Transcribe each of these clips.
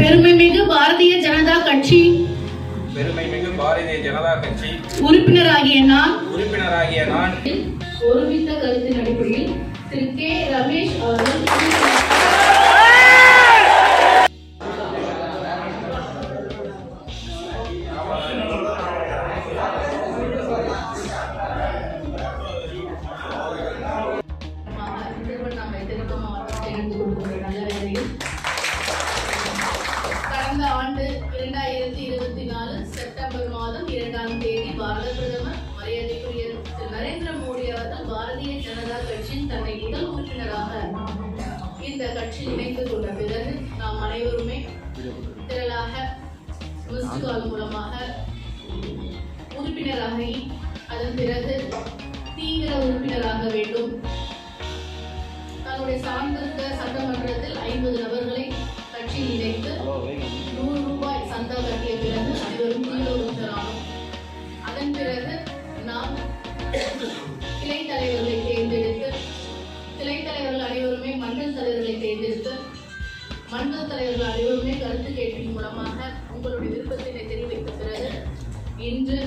பெருமைமிகு பாரதிய ஜனதா கட்சி. பெருமைமிகு பாரதிய ஜனதா கட்சி. உறுப்பினராகிய நான். உறுப்பினராகிய நான். ஒருமித்த கருத்தின் அடிப்படையில் திரு கே ரமேஷ் அவர்கள் கடந்த ஆண்டு இரண்டாயிரத்தி இருபத்தி நாலு செப்டம்பர் மாதம் இரண்டாம் தேதி பாரத பிரதமர் மரியாதைக்குரிய திரு நரேந்திர மோடி அவர்கள் பாரதிய ஜனதா கட்சியின் தன்னை முதல் உறுப்பினராக இந்த கட்சியில் இணைந்து கொண்ட பிறகு நாம் அனைவருமே திரளாக மிஸ்டு கால் மூலமாக உறுப்பினராகி அதன் பிறகு தீவிர உறுப்பினராக வேண்டும். தன்னுடைய சார்ந்திருக்க சட்டமன்றத்தில் ஐம்பது நபர்களை கட்சியில் இணைத்து நூறு ரூபாய் சந்தா கட்டிய பிறகு அனைவரும் தீவிர உறுப்பினரானோம் அதன் பிறகு நாம் கிளை தலைவர்களை தேர்ந்தெடுத்து கிளை தலைவர்கள் அனைவருமே மண்டல் தலைவர்களை தேர்ந்தெடுத்து மண்டல் தலைவர்கள் அனைவருமே கருத்து கேட்பின் மூலமாக உங்களுடைய விருப்பத்தினை தெரிவித்த பிறகு இன்று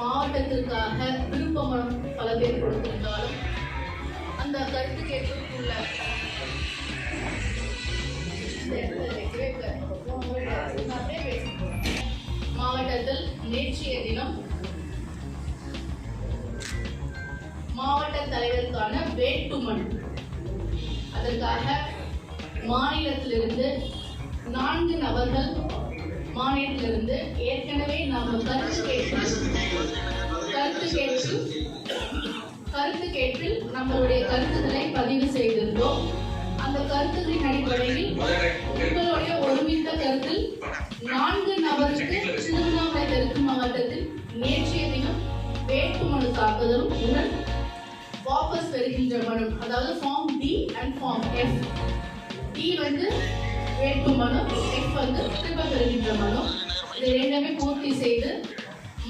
மாவட்டத்திற்காக விருப்பமனம் பல பேர் கொடுத்திருந்தாலும் அந்த கருத்து கேட்பதற்குள்ள அதற்காக மாநிலத்திலிருந்து நான்கு நபர்கள் மாநிலத்திலிருந்து ஏற்கனவே நாம கருத்து கேட்டு கருத்து கேட்டு கருத்து கேட்டு நம்மளுடைய கருத்துக்களை பதிவு செய்திருந்தோம். அந்த கருத்துக்களின் அடிப்படையில் உங்களுடைய ஒருமித்த கருத்தில் நான்கு நபருக்கு திருவண்ணாமலை தெற்கு மாவட்டத்தில் நேற்றைய தினம் வேட்புமனு தாக்குதலும் உடன் வாபஸ் பெறுகின்ற மனு அதாவது form D and form F D வந்து வேட்புமனு எஃப் வந்து திரும்ப பெறுகின்ற மனு. இது ரெண்டுமே பூர்த்தி செய்து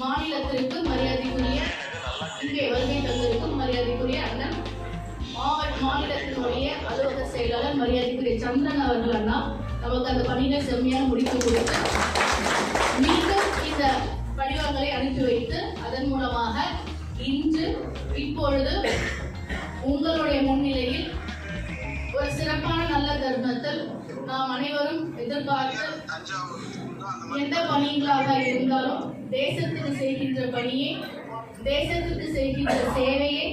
மாநிலத்திற்கு மரியாதைக்குரிய இங்கே வருகை தந்திருக்கும் மரியாதைக்குரிய அண்ணன் மாவட்ட மாநிலத்தினுடைய அலுவலக செயலாளர் மரியாதைக்குரிய சந்திரன் அவர்கள் அண்ணா நமக்கு அந்த பணியை செம்மையாக முடித்து கொடுத்து மீண்டும் இந்த படிவங்களை அனுப்பி வைத்து அதன் மூலமாக இன்று இப்பொழுது உங்களுடைய முன்னிலையில் ஒரு சிறப்பான நல்ல தருணத்தில் நாம் அனைவரும் எதிர்பார்த்து எந்த பணிகளாக இருந்தாலும் தேசத்துக்கு செய்கின்ற பணியை தேசத்துக்கு செய்கின்ற சேவையை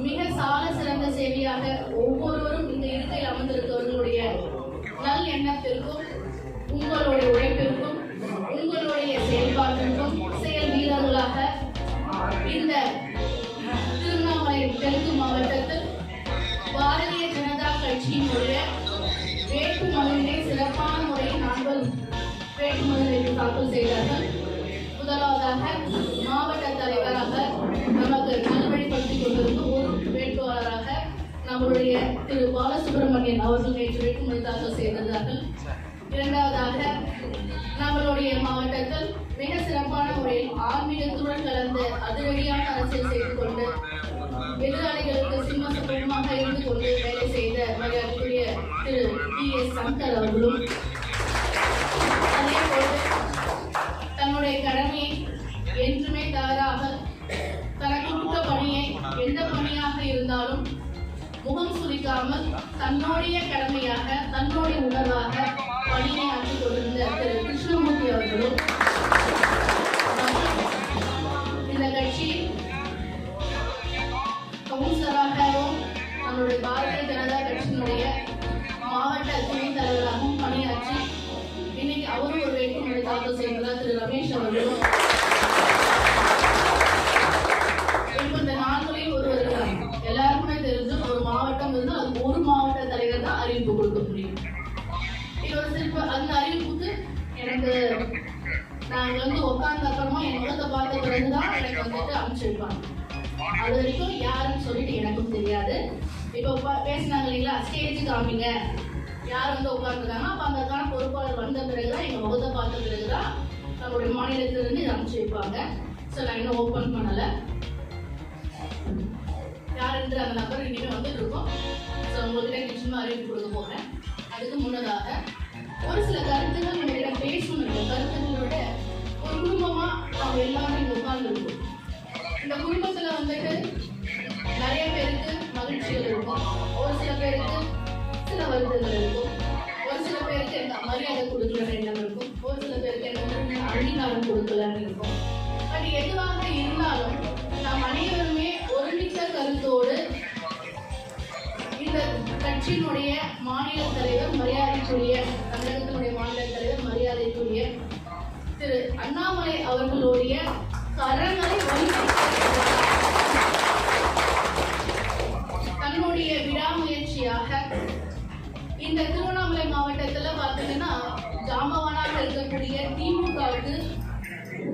மிக சால சிறந்த சேவையாக ஒவ்வொருவரும் இந்த இருக்கையில் அமர்ந்திருப்பவர்களுடைய நல் எண்ணத்திற்கும் உங்களுடைய உழைப்பிற்கும் மாவட்ட தலைவராக நமக்கு நல்வழிப்படுத்திக் கொண்டிருக்கும் ஒரு வேட்பாளராக நம்மளுடைய திரு பாலசுப்ரமணியன் அவர்கள் நேற்று வேட்புமனு தாக்கல் செய்திருந்தார்கள் இரண்டாவதாக நம்மளுடைய மாவட்டத்தில் மிக சிறப்பான முறையில் ஆன்மீகத்துடன் கலந்து அதிரடியான அரசியல் செய்து கொண்டு எதிராளிகளுக்கு சிம்ம சுத்தமாக இருந்து கொண்டு வேலை செய்த மரியாதைக்குரிய திரு பி எஸ் சங்கர் அவர்களும் அதேபோல் தன்னுடைய கடமையை என்றுமே தவறாமல் தனக்கு கொடுத்த பணியை எந்த பணியாக இருந்தாலும் முகம் சுரிக்காமல் தன்னுடைய கடமையாக தன்னுடைய உணர்வாக பணியை ஆற்றிக் கொண்டிருந்த திரு கிருஷ்ணமூர்த்தி அவர்களும் அது வரைக்கும் யாருன்னு சொல்லிட்டு எனக்கும் தெரியாது. இப்போ பேசினாங்க இல்லைங்களா? ஸ்டேஜ் காமிங்க. யார் வந்து உட்காந்துருக்காங்க அப்போ அதற்கான பொறுப்பாளர் வந்த பிறகுதான் எங்கள் முகத்தை பார்த்த பிறகுதான் நம்மளுடைய மாநிலத்திலிருந்து இதை அனுப்பிச்சு வைப்பாங்க. ஸோ நான் இன்னும் ஓப்பன் பண்ணலை. யாருன்ற அந்த நபர் இனிமே வந்துட்டு இருக்கோம். ஸோ உங்கள்கிட்ட நிச்சயமாக அறிவிப்பு கொடுக்க போகிறேன் அதுக்கு முன்னதாக ஒரு சில கருத்துக்கள் நம்ம பேசணும் கருத்துக்களோட ஒரு குடும்பமாக நம்ம எல்லாரும் இங்கே உட்கார்ந்துருக்கோம். இந்த குடும்பத்துல வந்துட்டு நிறைய பேருக்கு மகிழ்ச்சிகள் இருக்கும். ஒரு சில பேருக்கு சில வருத்தங்கள் இருக்கும். ஒரு சில பேருக்கு என்ன மரியாதை கொடுக்குற எண்ணம் இருக்கும். ஒரு சில பேருக்கு என்ன அங்கீகாரம் கொடுக்கலன்னு இருக்கும். பட் எதுவாக இருந்தாலும் நாம் அனைவருமே ஒருமித்த கருத்தோடு இந்த கட்சியினுடைய மாநில தலைவர் மரியாதைக்குரிய தமிழகத்தினுடைய மாநில தலைவர் மரியாதைக்குரிய திரு அண்ணாமலை அவர்களுடைய கரங்களை தன்னுடைய விடாமுயற்சியாக இந்த திருவண்ணாமலை மாவட்டத்துல பாத்தீங்கன்னா ஜாமவானாக இருக்கக்கூடிய திமுகவுக்கு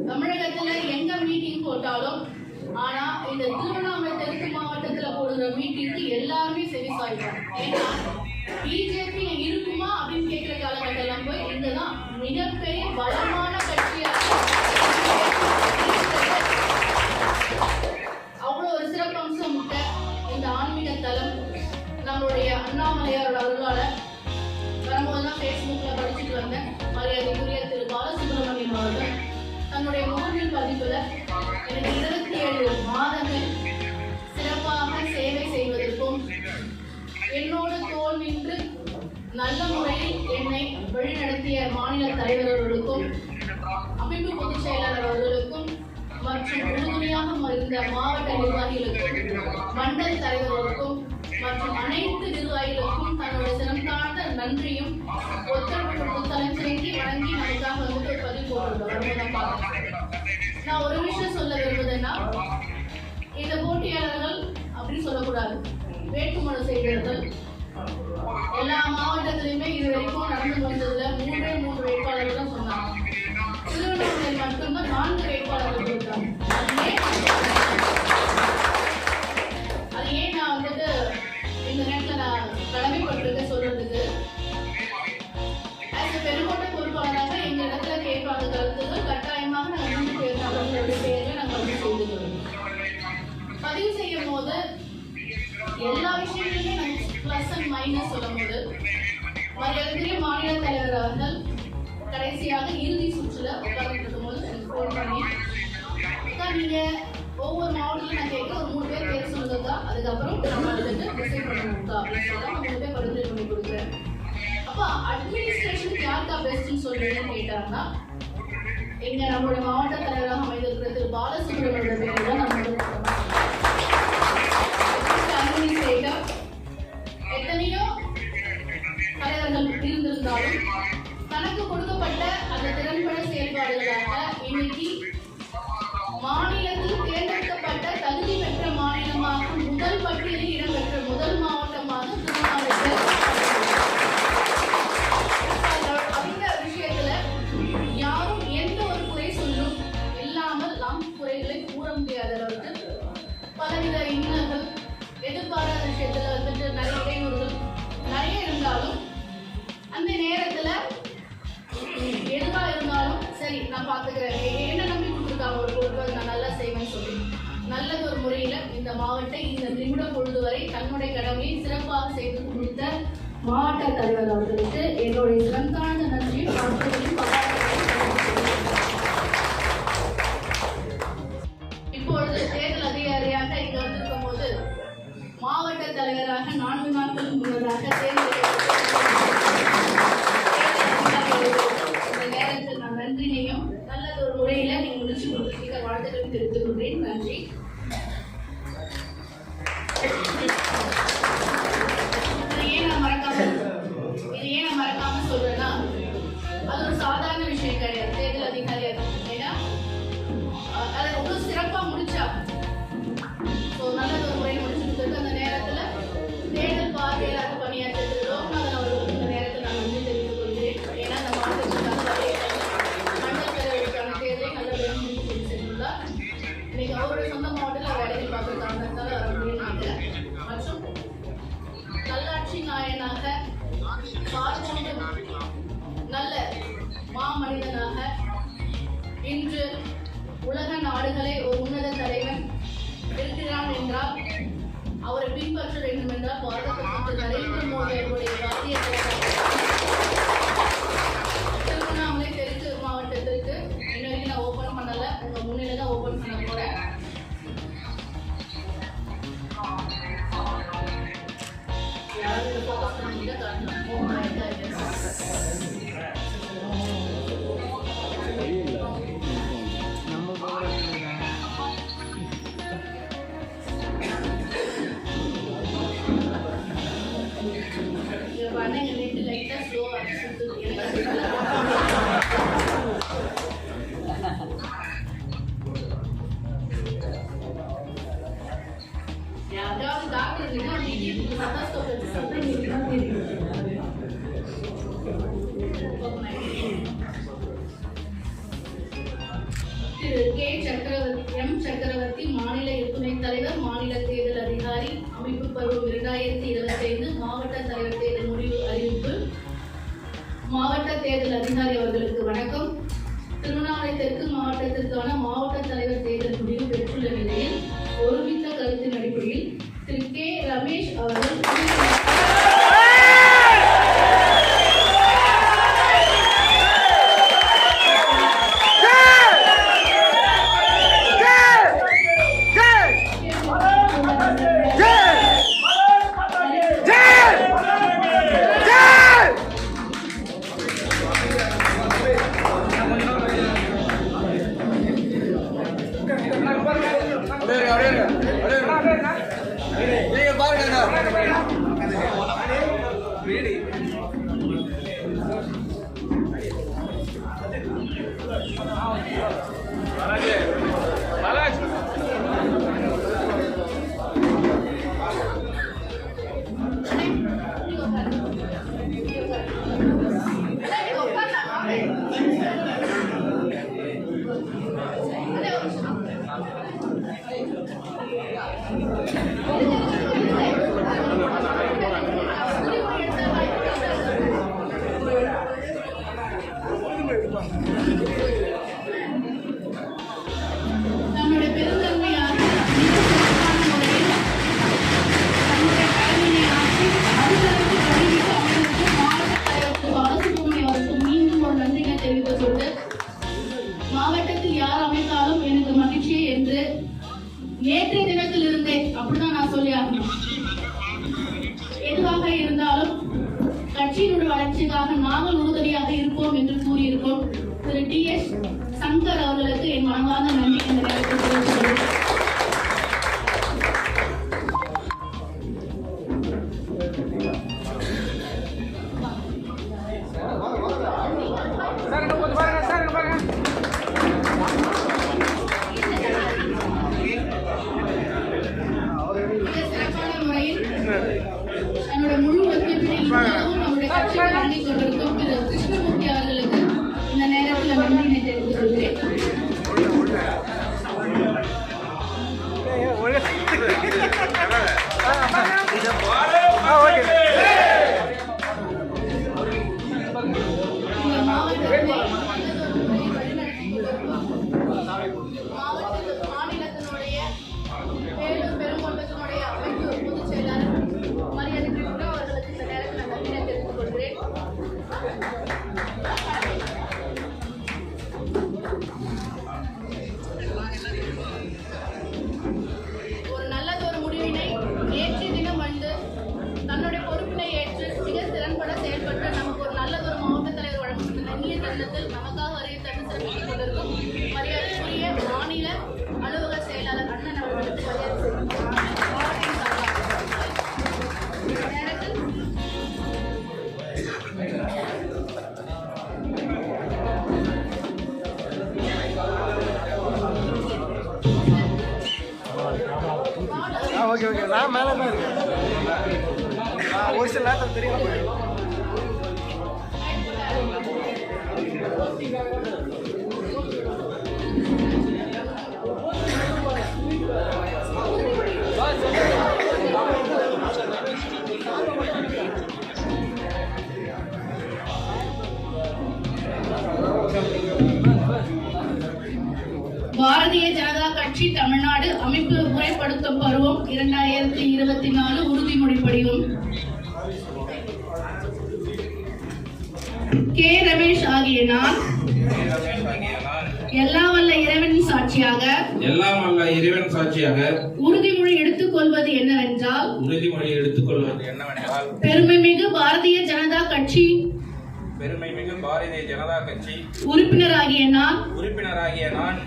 தமிழகத்துல எங்க மீட்டிங் போட்டாலும் ஆனா இந்த திருவண்ணாமலை தெற்கு மாவட்டத்துல போடுற மீட்டிங்க்கு எல்லாருமே செவி சாய்ப்பாங்க ஏன்னா பிஜேபி இருக்குமா அப்படின்னு கேட்கிற காலகட்டம் போய் இங்கதான் மிகப்பெரிய வளம் நல்ல முறையில் என்னை வழிநடத்திய மாநில தலைவர்களுக்கும் அமைப்பு பொதுச் செயலாளர் அவர்களுக்கும் மற்றும் உறுதுணையாக இருந்த மாவட்ட நிர்வாகிகளுக்கும் மண்டல தலைவர்களுக்கும் மற்றும் அனைத்து நிர்வாகிகளுக்கும் தன்னோட சிறந்தாழ்ந்த நன்றியும் ஒத்துழைப்பு புத்தளஞ்செய்தி வழங்கி நமக்காக வந்து ஒரு பதிவு போட்டுள்ளோம் நான் ஒரு விஷயம் சொல்ல விரும்புதுன்னா இந்த போட்டியாளர்கள் அப்படின்னு சொல்லக்கூடாது. வேட்புமனு செய்தவர்கள் எல்லா மாவட்டத்திலுமே நீங்கள் நீங்க ஒவ்வொரு மாவட்டத்திலும் நான் கேட்க ஒரு மூணு பேர் பேர் சொல்லுங்கக்கா அதுக்கப்புறம் நம்ம வந்துட்டு டிசைட் பண்ணுவோம்க்கா அப்படின்னு சொல்லி நான் மூணு பேர் பரிந்துரை பண்ணி கொடுக்குறேன். அப்போ அட்மினிஸ்ட்ரேஷனுக்கு யாருக்கா பெஸ்ட்னு சொல்றீங்கன்னு கேட்டாங்கன்னா எங்க நம்மளோட மாவட்ட தலைவராக அமைந்திருக்கிற திரு. பாலசுப்ரமணியோட பேர் தான் நம்ம அட்மினிஸ்ட்ரேட்டர் எத்தனையோ தலைவர்கள் இருந்திருந்தாலும் தனக்கு கொடுக்கப்பட்ட அந்த திறன்பட செயல்பாடுகளாக இன்னைக்கு அவரை பின்பற்ற வேண்டும் என்றால் பாரத rồi நமக்காக வருகை தந்து சிறப்பித்துக் கொண்டிருக்கும் மரியாதைக்குரிய மாநில அலுவலக செயலாளர் அண்ணன் அவர்களுக்கு ஓகே ஓகே. நான் மேலே தான் இருக்கேன். ஒரு சில நேரத்தில் தெரியும் சாட்சியாக உறுதிமொழி எடுத்துக் கொள்வது என்னவென்றால் உறுதிமொழி எடுத்துக்கொள்வது என்னவென்றால் பெருமைமிகு பாரதிய ஜனதா கட்சி பெருமை மிகு பாரதிய ஜனதா கட்சி உறுப்பினராகிய நான் உறுப்பினராகிய நான்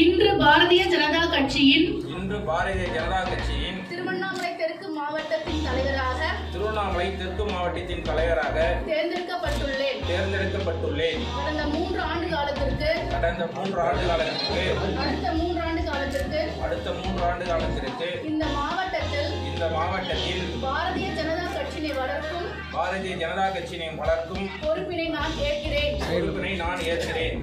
இன்று பாரதிய ஜனதா கட்சியின் இன்று பாரதிய ஜனதா கட்சியின் திருவண்ணாமலை தெற்கு மாவட்டத்தின் தலைவராக திருவண்ணாமலை தெற்கு மாவட்டத்தின் தலைவராக தேர்ந்தெடுக்கப்பட்டுள்ளேன். தேர்ந்தெடுக்கப்பட்டுள்ளேன். கடந்த மூன்று ஆண்டு காலத்திற்கு கடந்த மூன்று ஆண்டு காலத்திற்கு அடுத்த மூன்று ஆண்டு காலத்திற்கு அடுத்த மூன்று ஆண்டு காலத்திற்கு இந்த மாவட்டத்தில் இந்த மாவட்டத்தில் பாரதிய ஜனதா கட்சியினை வளர்க்கும் பாரதிய ஜனதா கட்சியினை வளர்க்கும் பொறுப்பினை நான் ஏற்கிறேன். பொறுப்பினை நான் ஏற்கிறேன்.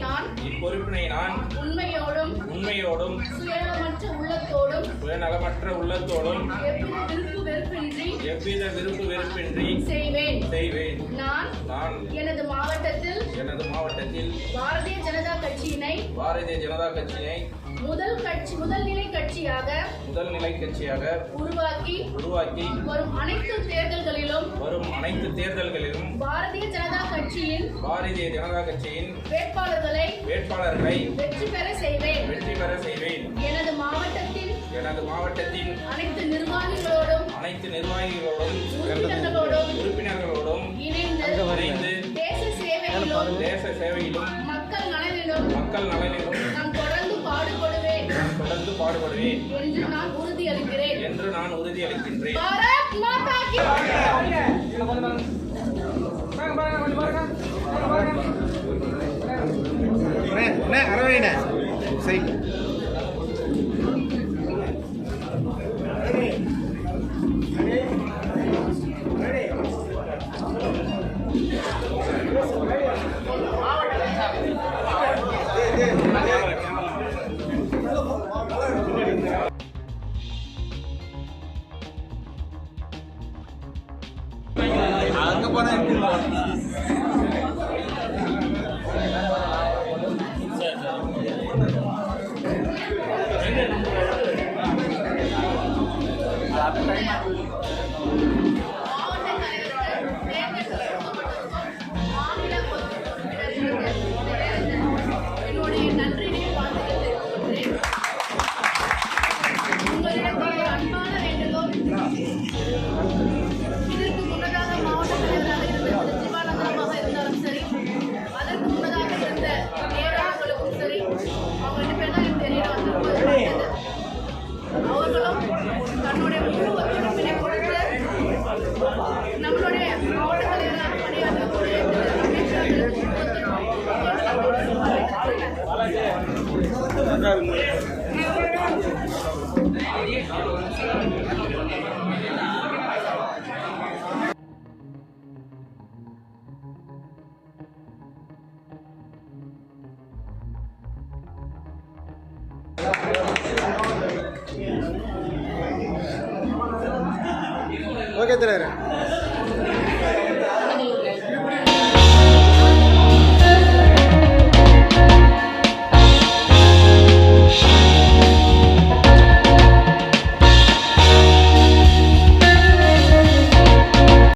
நான் இப்பொறுப்பினை நான் உண்மையோடும் உண்மையோடும் சுயநலமற்ற உள்ளத்தோடும் சுயநலமற்ற உள்ளத்தோடும் எவ்வித விருப்பு வெறுப்பின்றி எவ்வித விருப்பு வெறுப்பின்றி செய்வேன். செய்வேன். நான் நான் எனது மாவட்டத்தில் எனது மாவட்டத்தில் பாரதிய ஜனதா கட்சியினை பாரதிய ஜனதா கட்சியை முதல் கட்சி முதல் நிலை கட்சியாக முதல் நிலை கட்சியாக உருவாக்கி உருவாக்கி வரும் அனைத்து தேர்தல்களிலும் வரும் அனைத்து தேர்தல்களிலும் பாரதிய ஜனதா கட்சியின் பாரதிய ஜனதா கட்சியின் வேட்பாளர்களை வேட்பாளர்களை வெற்றி பெற செய்வேன். வெற்றி பெற செய்வேன். எனது மாவட்டத்தின் எனது மாவட்டத்தின் அனைத்து நிர்வாகிகளோடும் அனைத்து நிர்வாகிகளோடும் உறுப்பினர்களோடும் உறுப்பினர்களோடும் இணைந்து இணைந்து தேச சேவையிலும் தேச சேவையிலும் மக்கள் நலனிலும் மக்கள் நலனிலும் பாடுபடுவேன். நான் தொடர்ந்து பாடுபடுவேன். என்று நான் உறுதியளிக்கிறேன் என்று நான் உறுதியளிக்கின்றேன் பாரத் மாதா கி அண்ணே, அண்ணே, அரவணைண்ணே. சரி.